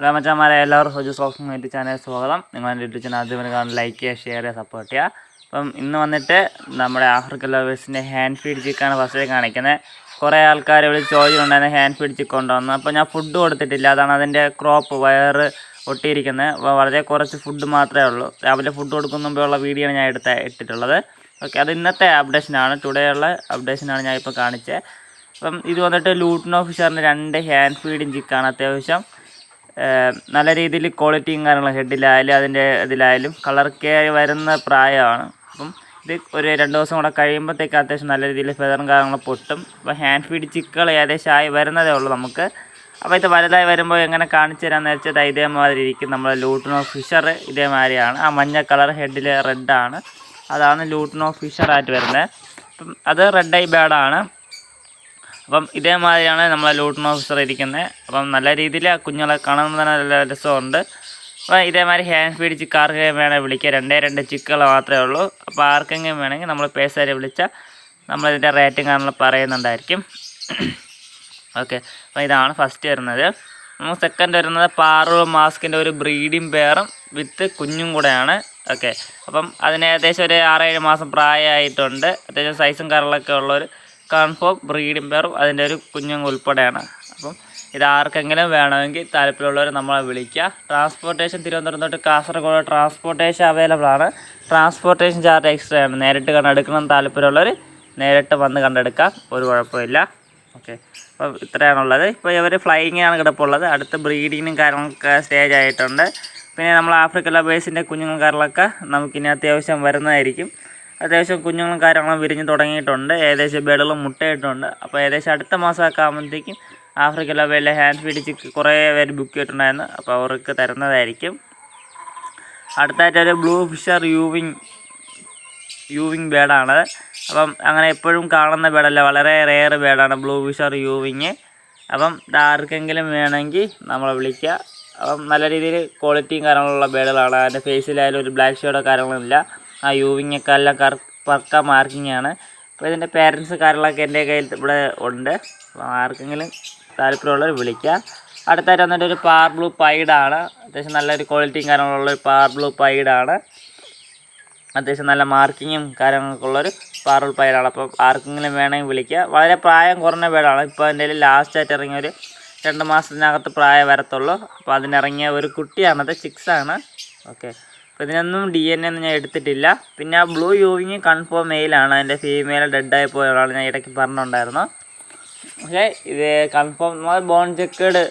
Hello മച്ചാമാരെ എല്ലാവരും Soju socks YouTube channel സ്വാഗതം. നിങ്ങൾ എന്റെ യൂട്യൂബ് ചാനൽ ആദ്യം കാണാൻ ലൈക്ക് ചെയ്യുക ഷെയർ ചെയ്യുക സപ്പോർട്ട് ചെയ്യുക. അപ്പം ഇന്ന് വന്നിട്ട് നമ്മുടെ ആഫ്രിക്കൻ ലവേഴ്സിന്റെ ഹാൻഡ് ഫീഡ് ചിക്കാണ് ഫസ്റ്റ് കാണിക്കുന്നത്. കുറേ ആൾക്കാർ ഇവിടെ ചോദിച്ചിട്ടുണ്ടായിരുന്നു ഹാൻഡ് ഫീഡ് ചിക്ക് കൊണ്ടുവന്നു. അപ്പോൾ ഞാൻ ഫുഡ് കൊടുത്തിട്ടില്ല. അതാണ് അതിന്റെ ക്രോപ്പ് വയറ് ഒട്ടിയിരിക്കുന്നത്. അപ്പോൾ വളരെ കുറച്ച് ഫുഡ് മാത്രമേ ഉള്ളൂ. രാവിലെ ഫുഡ് കൊടുക്കുന്ന മുമ്പേ വീഡിയോ ഞാൻ എടുത്ത ഇട്ടിട്ടുള്ളത്. ഓക്കെ അത് ഇന്നത്തെ അപ്ഡേഷനാണ് ടുഡേ ഉള്ള അപ്ഡേഷനാണ് ഞാൻ ഇപ്പോൾ കാണിച്ചത്. അപ്പം ഇത് വന്നിട്ട് ലൂട്ടിനോ ഫിഷറിന്റെ രണ്ട് ഹാൻഡ് ഫീഡിങ് ചിക്കാണ് അത്യാവശ്യം. നല്ല രീതിയിൽ ക്വാളിറ്റിയും കാര്യങ്ങളും ഹെഡിലായാലും അതിന്റെ ഇതിലായാലും കളറൊക്കെ വരുന്ന പ്രായമാണ്. അപ്പം ഇത് ഒരു രണ്ട് ദിവസം കൂടെ കഴിയുമ്പോഴത്തേക്ക് അത്യാവശ്യം നല്ല രീതിയിൽ ഫെതറും കാര്യങ്ങളും പൊട്ടും. അപ്പോൾ ഹാൻഡ് ഫീഡ് ചിക്കുകൾ ഏകദേശം ആയി വരുന്നതേ ഉള്ളൂ നമുക്ക്. അപ്പോൾ ഇത് വലുതായി വരുമ്പോൾ എങ്ങനെ കാണിച്ചു തരാമെന്ന് വെച്ചാൽ ഇതേമാതിരി ഇരിക്കും. നമ്മൾ ലൂട്ടിനോ ഫിഷർ ഇതേമാതിരിയാണ്. ആ മഞ്ഞ കളർ ഹെഡിൽ റെഡാണ് അതാണ് ലൂട്ടിനോ ഫിഷറായിട്ട് വരുന്നത്. അപ്പം അത് റെഡ് ഐ ബാഡാണ് അപ്പം ഇതേമാതിരിയാണ് നമ്മളെ ലൂട്ടൺ ഓഫീസർ ഇരിക്കുന്നത് അപ്പം നല്ല രീതിയിൽ കുഞ്ഞുങ്ങളെ കാണുമ്പോൾ തന്നെ നല്ല രസമുണ്ട്. അപ്പോൾ ഇതേമാതിരി ഹാൻഡ് ഫീഡ് ചിക്ക് ആർക്കെങ്കിലും വേണമെങ്കിൽ വിളിക്കുക രണ്ടേ രണ്ട് ചിക്കുകൾ മാത്രമേ ഉള്ളൂ. അപ്പോൾ ആർക്കെങ്കിലും വേണമെങ്കിൽ നമ്മൾ പേസാരി വിളിച്ചാൽ നമ്മളിതിന്റെ റേറ്റും കാര്യങ്ങൾ പറയുന്നുണ്ടായിരിക്കും. ഓക്കെ. അപ്പോൾ ഇതാണ് ഫസ്റ്റ് വരുന്നത്. നമുക്ക് സെക്കൻഡ് വരുന്നത് പാറു മാസ്കിന്റെ ഒരു ബ്രീഡിംഗ് പെയറും വിത്ത് കുഞ്ഞും കൂടെയാണ്. ഓക്കെ. അപ്പം അതിന് ഏകദേശം ഒരു ആറേഴ് മാസം പ്രായമായിട്ടുണ്ട്. അത്യാവശ്യം സൈസും കറളൊക്കെ ഉള്ളൊരു കൺഫേം ബ്രീഡിംഗ് പേറും അതിന്റെ ഒരു കുഞ്ഞും ഉൾപ്പെടെയാണ്. അപ്പം ഇത് ആർക്കെങ്കിലും വേണമെങ്കിൽ താല്പര്യമുള്ളവർ നമ്മളെ വിളിക്കുക. ട്രാൻസ്പോർട്ടേഷൻ തിരുവനന്തപുരം തൊട്ട് കാസർഗോഡ് ട്രാൻസ്പോർട്ടേഷൻ അവൈലബിൾ ആണ്. ട്രാൻസ്പോർട്ടേഷൻ ചാർജ് എക്സ്ട്രാ ആണ്. നേരിട്ട് കണ്ടെടുക്കണം താല്പര്യമുള്ളവർ നേരിട്ട് വന്ന് കണ്ടെടുക്കാം. ഒരു കുഴപ്പമില്ല. ഓക്കെ അപ്പോൾ ഇത്രയാണുള്ളത്. ഇപ്പോൾ ഇവർ ഫ്ലൈയിങ്ങിനാണ് കിടപ്പുള്ളത്. അടുത്ത് ബ്രീഡിങ്ങിനും കാര്യങ്ങളൊക്കെ സ്റ്റേജ് ആയിട്ടുണ്ട്. പിന്നെ നമ്മൾ ആഫ്രിക്കൻ ലബേഴ്സിന്റെ കുഞ്ഞുങ്ങൾ കാര്യങ്ങളൊക്കെ നമുക്കിനി അത്യാവശ്യം വരുന്നതായിരിക്കും. അത്യാവശ്യം കുഞ്ഞുങ്ങളും കാര്യങ്ങളും വിരിഞ്ഞ് തുടങ്ങിയിട്ടുണ്ട്. ഏകദേശം ബേഡുകളും മുട്ടയിട്ടുണ്ട് അപ്പോൾ ഏകദേശം അടുത്ത മാസമൊക്കെ ആകുമ്പോഴത്തേക്കും ആഫ്രിക്കയിലെ വലിയ ഹാൻഡ് ഫീഡ് കുറേ പേര് ബുക്ക് ചെയ്തിട്ടുണ്ടായിരുന്നു. അപ്പോൾ അവർക്ക് തരുന്നതായിരിക്കും. അടുത്തായിട്ട് ഒരു ബ്ലൂ ഫിഷർ യൂവിങ് യൂവിങ് ബേഡാണ്. അപ്പം അങ്ങനെ എപ്പോഴും കാണുന്ന ബേഡല്ല. വളരെ റെയർ ബേഡാണ് ബ്ലൂ ഫിഷർ യൂവിങ്. അപ്പം ആർക്കെങ്കിലും വേണമെങ്കിൽ നമ്മളെ വിളിക്കുക. അപ്പം നല്ല രീതിയിൽ ക്വാളിറ്റിയും കാര്യങ്ങളുള്ള ബേഡുകളാണ്. അതിന്റെ ഫേസിലായാലും ഒരു ബ്ലാക്ക് ഷെയ്ഡോ കാര്യങ്ങളൊന്നുമില്ല. ആ യൂവിങ്ങൊക്കെ എല്ലാം കർ പക്ക മാർക്കിംഗ് ആണ്. അപ്പോൾ ഇതിന്റെ പേരൻസ് കാര്യങ്ങളൊക്കെ എന്റെ കയ്യിൽ ഇവിടെ ഉണ്ട്. അപ്പോൾ ആർക്കെങ്കിലും താല്പര്യമുള്ളവർ വിളിക്കുക അടുത്തായിട്ട് വന്നിട്ട് ഒരു പാർ ബ്ലൂ പൈഡാണ് അത്യാവശ്യം നല്ലൊരു ക്വാളിറ്റിയും കാര്യങ്ങളുള്ള ഒരു പാർ ബ്ലൂ പൈഡാണ് അത്യാവശ്യം നല്ല മാർക്കിങ്ങും കാര്യങ്ങളൊക്കെ ഉള്ളൊരു പാർ ബ്ലൂ പൈഡാണ് അപ്പോൾ ആർക്കെങ്കിലും വേണമെങ്കിൽ വിളിക്കുക വളരെ പ്രായം കുറഞ്ഞ പേടാണ് ഇപ്പോൾ എന്റെ ലാസ്റ്റായിട്ട് ഇറങ്ങിയൊരു രണ്ട് മാസത്തിനകത്ത് പ്രായം വരത്തുള്ളൂ. അപ്പോൾ അതിനിറങ്ങിയ ഒരു കുട്ടിയാണത്. ചിക്സാണ് ഓക്കെ അപ്പോൾ ഇതിനൊന്നും ഡി എൻ എ ഒന്നും ഞാൻ എടുത്തിട്ടില്ല. പിന്നെ ആ ബ്ലൂ യൂവിങ് കൺഫേം മെയിലാണ് അതിന്റെ ഫീമെയിൽ ഡെഡായി പോയ ഒരാൾ ഞാൻ ഇടയ്ക്ക് പറഞ്ഞിട്ടുണ്ടായിരുന്നു. പക്ഷേ ഇത് confirm bone checked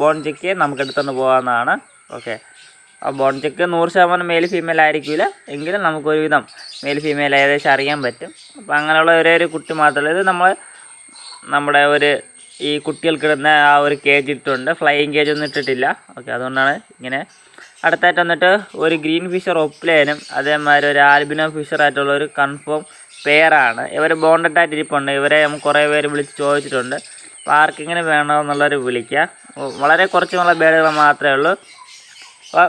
bone check നമുക്ക് എടുത്തുകൊണ്ട് പോകാവുന്നതാണ്. ഓക്കെ ആ ബോൺ ചെക്ക് നൂറ് ശതമാനം മെയിൽ ഫീമെയിൽ ആയിരിക്കില്ല എങ്കിലും നമുക്കൊരുവിധം മെയിൽ ഫീമെയിൽ ഏകദേശം അറിയാൻ പറ്റും. അപ്പോൾ അങ്ങനെയുള്ള ഒരേ ഒരു കുട്ടി മാത്രമല്ല ഇത് നമ്മൾ നമ്മുടെ ഒരു ഈ കുട്ടികൾക്കിടുന്ന ആ ഒരു കേജ് ഇട്ടിട്ടുണ്ട്. ഫ്ലൈയിങ് കേജ് ഒന്നും ഇട്ടിട്ടില്ല. ഓക്കെ അതുകൊണ്ടാണ് ഇങ്ങനെ അടുത്തായിട്ട് വന്നിട്ട് ഒരു ഗ്രീൻ ഫിഷർ ഒപ്ലേനും അതേമാതിരി ഒരു ആൽബിനോ ഫിഷറായിട്ടുള്ള ഒരു കൺഫേം പെയറാണ് ഇവർ ബോണ്ടഡ് ആയിട്ട് ഇരിപ്പുണ്ട്. ഇവരെ കുറേ പേര് വിളിച്ച് ചോദിച്ചിട്ടുണ്ട്. അപ്പോൾ ആർക്കിങ്ങനെ വേണമെന്നുള്ളവർ വിളിക്കുക വളരെ കുറച്ച് നല്ല ബേഡുകൾ മാത്രമേ ഉള്ളൂ. അപ്പോൾ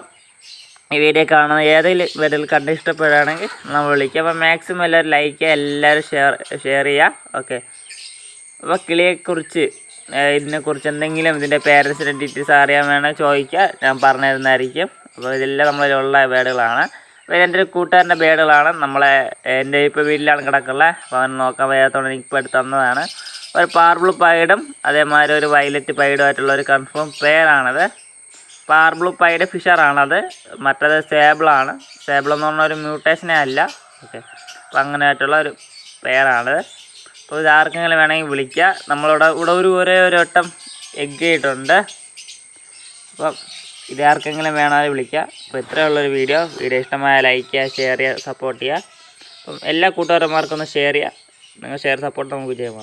ഈ വീഡിയോ കാണുന്ന ഏതെങ്കിലും ബേഡിൽ കണ്ട് ഇഷ്ടപ്പെടുകയാണെങ്കിൽ നമ്മൾ വിളിക്കുക അപ്പോൾ മാക്സിമം എല്ലാവരും ലൈക്ക് ചെയ്യുക എല്ലാവരും ഷെയർ ഷെയർ ചെയ്യുക. ഓക്കെ അപ്പോൾ കിളിയെക്കുറിച്ച് ഇതിനെക്കുറിച്ച് എന്തെങ്കിലും ഇതിന്റെ പേരൻസിന്റെ ഡീറ്റെയിൽസ് അറിയാൻ വേണമെങ്കിൽ ചോദിക്കുക ഞാൻ പറഞ്ഞു തരുന്നതായിരിക്കും അപ്പോൾ ഇതെല്ലാം നമ്മളിലുള്ള ബേഡുകളാണ് അപ്പോൾ എന്റെ ഒരു കൂട്ടുകാരന്റെ ബേഡുകളാണ് നമ്മളെ എന്റെ ഇപ്പോൾ വീട്ടിലാണ് കിടക്കുള്ളത് അപ്പോൾ അവൻ നോക്കാൻ വയ്യാത്തതുകൊണ്ട് എനിക്ക് ഇപ്പോൾ എടുത്ത് തന്നതാണ്. ഒരു പാർബിൾ പൈഡും അതേമാതിരി ഒരു വയലറ്റ് പൈഡുമായിട്ടുള്ള ഒരു കൺഫേം പെയറാണത് പാർബിൾ പൈഡ് ഫിഷറാണത് മറ്റേത് സേബിളാണ് സേബിൾ എന്ന് പറഞ്ഞ ഒരു മ്യൂട്ടേഷനേ അല്ല. ഓക്കെ അപ്പോൾ അങ്ങനെയായിട്ടുള്ള ഒരു പെയറാണത് അപ്പോൾ ഇത് ആർക്കെങ്കിലും വേണമെങ്കിൽ വിളിക്കുക നമ്മളിവിടെ ഇവിടെ ഒരു ഒരേ ഒരു വട്ടം എഗ് ഇട്ടുണ്ട് അപ്പം ഇത് ആർക്കെങ്കിലും വേണമെങ്കിൽ വിളിക്കുക അപ്പോൾ ഇത്രയേ ഇത്രയുള്ളൊരു വീഡിയോ വീഡിയോ ഇഷ്ടമായ ലൈക്ക് ചെയ്യുക ഷെയർ ചെയ്യുക സപ്പോർട്ട് ചെയ്യുക. അപ്പം എല്ലാ കൂട്ടുകാരന്മാർക്കും ഒന്ന് ഷെയർ ചെയ്യുക. നിങ്ങൾ ഷെയർ സപ്പോർട്ട് നമുക്ക് ചെയ്യാൻ